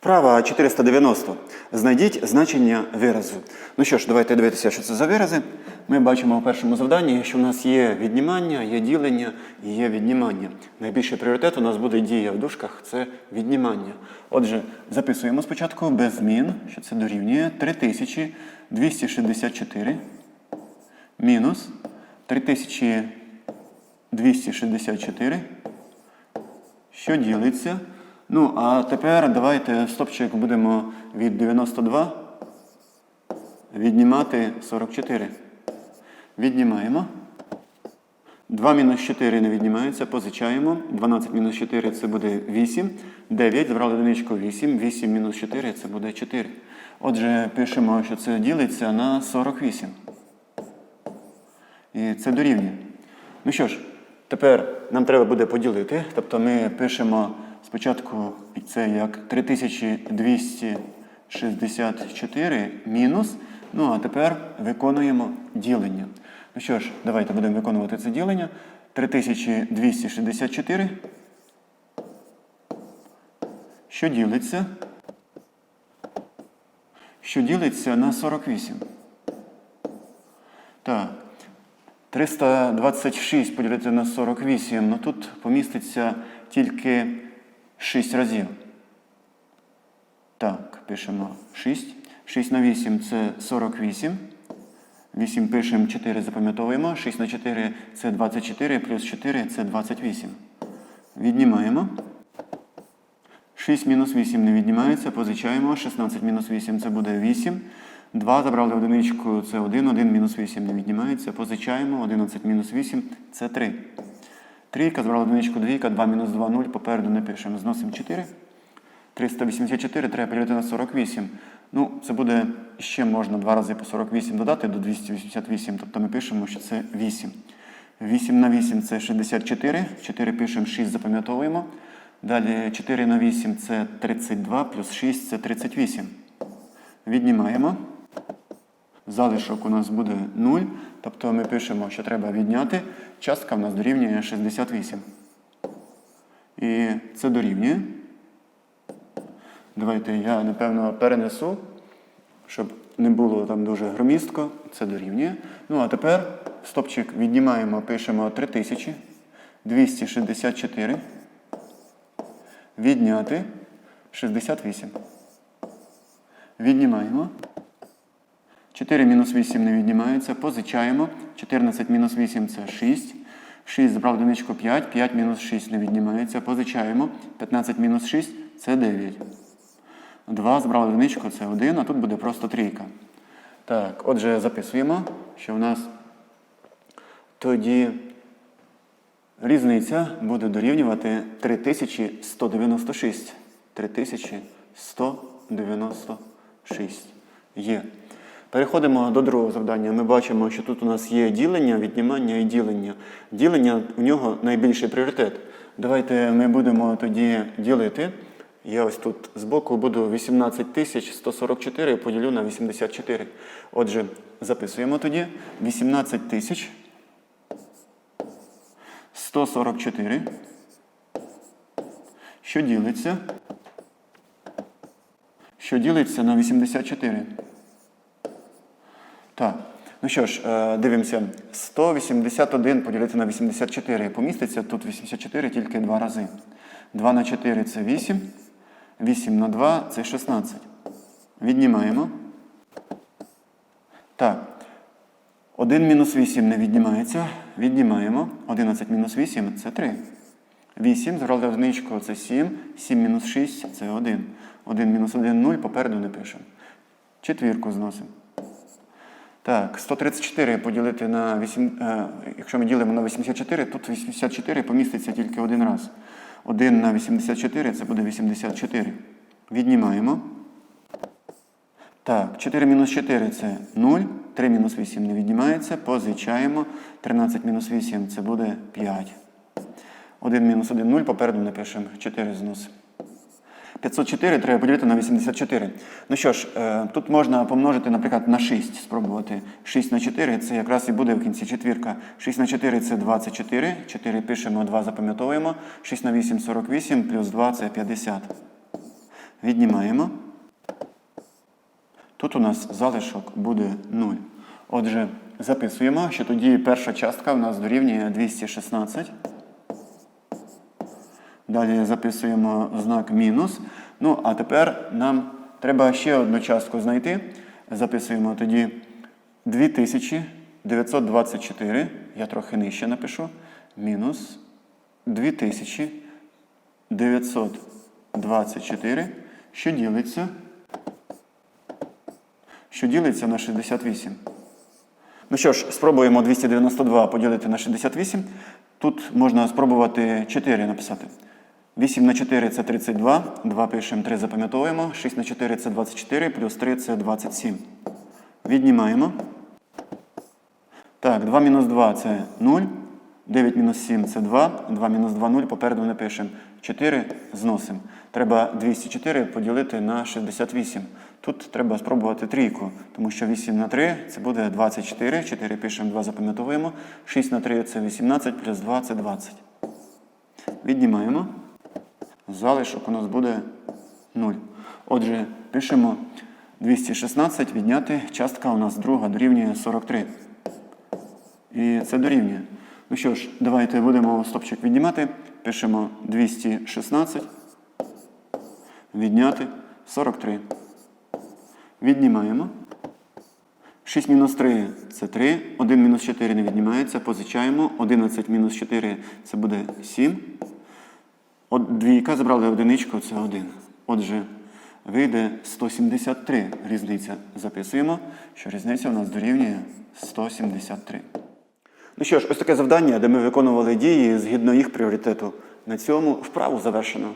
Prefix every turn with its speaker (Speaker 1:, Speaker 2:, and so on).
Speaker 1: Вправа 490. Знайдіть значення виразу. Ну що ж, давайте дивитися, що це за вирази. Ми бачимо у першому завданні, що в нас є віднімання, є ділення і є віднімання. Найбільший пріоритет у нас буде дія в дужках це віднімання. Отже, записуємо спочатку без змін, що це дорівнює 3264 мінус 3264 що ділиться. Ну, а тепер давайте стопчик будемо від 92 віднімати 44. Віднімаємо. 2 мінус 4 не віднімається, позичаємо. 12 мінус 4 це буде 8. 9, забрали одиничку 8. 8 мінус 4 це буде 4. Отже, пишемо, що це ділиться на 48. І це дорівнює. Ну що ж, тепер нам треба буде поділити. Тобто ми пишемо спочатку це як 3264 мінус. Ну а тепер виконуємо ділення. Ну що ж, давайте будемо виконувати це ділення. 3264. Що ділиться? Що ділиться на 48. Так. 326 поділити на 48, ну тут поміститься тільки 6 разів. Так, пишемо 6. 6 на 8 це 48. 8 пишемо 4, запам'ятовуємо. 6 на 4 це 24, плюс 4 це 28. Віднімаємо. 6 мінус 8 не віднімається, позичаємо. 16 мінус 8 це буде 8. 2 забрали одиничку, це 1, 1 мінус 8 не віднімається, позичаємо. 11 мінус 8 це 3. Трійка, забрали одиничку, двійка, 2 мінус 2, 0, попереду не пишемо. Зносимо 4. 384 треба поділити на 48. Ну, це буде ще можна два рази по 48 додати до 288, тобто ми пишемо, що це 8. 8 на 8 це 64. 4 пишемо, 6 запам'ятовуємо. Далі 4 на 8 це 32, плюс 6 це 38. Віднімаємо. Залишок у нас буде 0. Тобто ми пишемо, що треба відняти. Частка в нас дорівнює 68. І це дорівнює. Давайте я, напевно, перенесу, щоб не було там дуже громістко. Це дорівнює. Ну, а тепер стопчик віднімаємо, пишемо 3264. Відняти 68. Віднімаємо. 4 мінус 8 не віднімається. Позичаємо. 14 мінус 8 це 6. 6 забрав одиничку 5. 5 мінус 6 не віднімається. Позичаємо. 15 мінус 6 це 9. 2 збрали одиничку, це 1, а тут буде просто трійка. Так, отже, записуємо, що в нас тоді різниця буде дорівнювати 3196. 3196 є. Переходимо до другого завдання. Ми бачимо, що тут у нас є ділення, віднімання і ділення. Ділення у нього найбільший пріоритет. Давайте ми будемо тоді ділити. Я ось тут збоку буду 18144 поділю на 84. Отже, записуємо тоді 18 тисяч 144. Що ділиться? Що ділиться на 84. Ну що ж, е, дивимося. 181 поділити на 84. Поміститься тут 84 тільки два рази. 2 на 4 це 8. 8 на 2 це 16. Віднімаємо. Так. 1 мінус 8 не віднімається. Віднімаємо. 11 мінус 8 це 3. 8, зробили одиничку, це 7. 7 мінус 6 це 1. 1 мінус 1 0, попереду не пишемо. Четвірку зносимо. Так, 134 поділити на 8. Е, якщо ми ділимо на 84, тут 84 поміститься тільки один раз. 1 на 84 це буде 84. Віднімаємо. Так, 4 мінус 4 це 0. 3 мінус 8 не віднімається. Позичаємо. 13 мінус 8 це буде 5. 1 мінус 1 0, попереду напишемо 4 зносимо. 504 треба поділити на 84. Ну що ж, е, тут можна помножити, наприклад, на 6 спробувати. 6 на 4 це якраз і буде в кінці четвірка. 6 на 4 це 24. 4 пишемо, 2 запам'ятовуємо. 6 на 8 48, плюс 2 це 50. Віднімаємо. Тут у нас залишок буде 0. Отже, записуємо, що тоді перша частка у нас дорівнює 216. Далі записуємо знак мінус. Ну, а тепер нам треба ще одну частку знайти. Записуємо тоді 2924. Я трохи нижче напишу. Мінус 2924, що ділиться. Що ділиться на 68. Ну що ж, спробуємо 292 поділити на 68. Тут можна спробувати 4 написати. 8 на 4 це 32, 2 пишемо, 3 запам'ятовуємо, 6 на 4 це 24, плюс 3 це 27. Віднімаємо. Так, 2 мінус 2 це 0, 9 мінус 7 це 2, 2 мінус 2 0, попереду не пишемо. 4 зносимо. Треба 204 поділити на 68. Тут треба спробувати трійку, тому що 8 на 3 це буде 24, 4 пишемо, 2 запам'ятовуємо, 6 на 3 це 18, плюс 2 це 20. Віднімаємо. Залишок у нас буде 0. Отже, пишемо 216 відняти. Частка у нас друга дорівнює 43. І це дорівнює. Ну що ж, давайте будемо стопчик віднімати. Пишемо 216. Відняти 43. Віднімаємо. 6 мінус 3 це 3. 1 мінус 4 не віднімається. Позичаємо. 11 мінус 4 це буде 7. От двійка забрали одиничку, це один. Отже, вийде 173 різниця. Записуємо, що різниця у нас дорівнює 173. Ну що ж, ось таке завдання, де ми виконували дії згідно їх пріоритету. На цьому вправу завершено.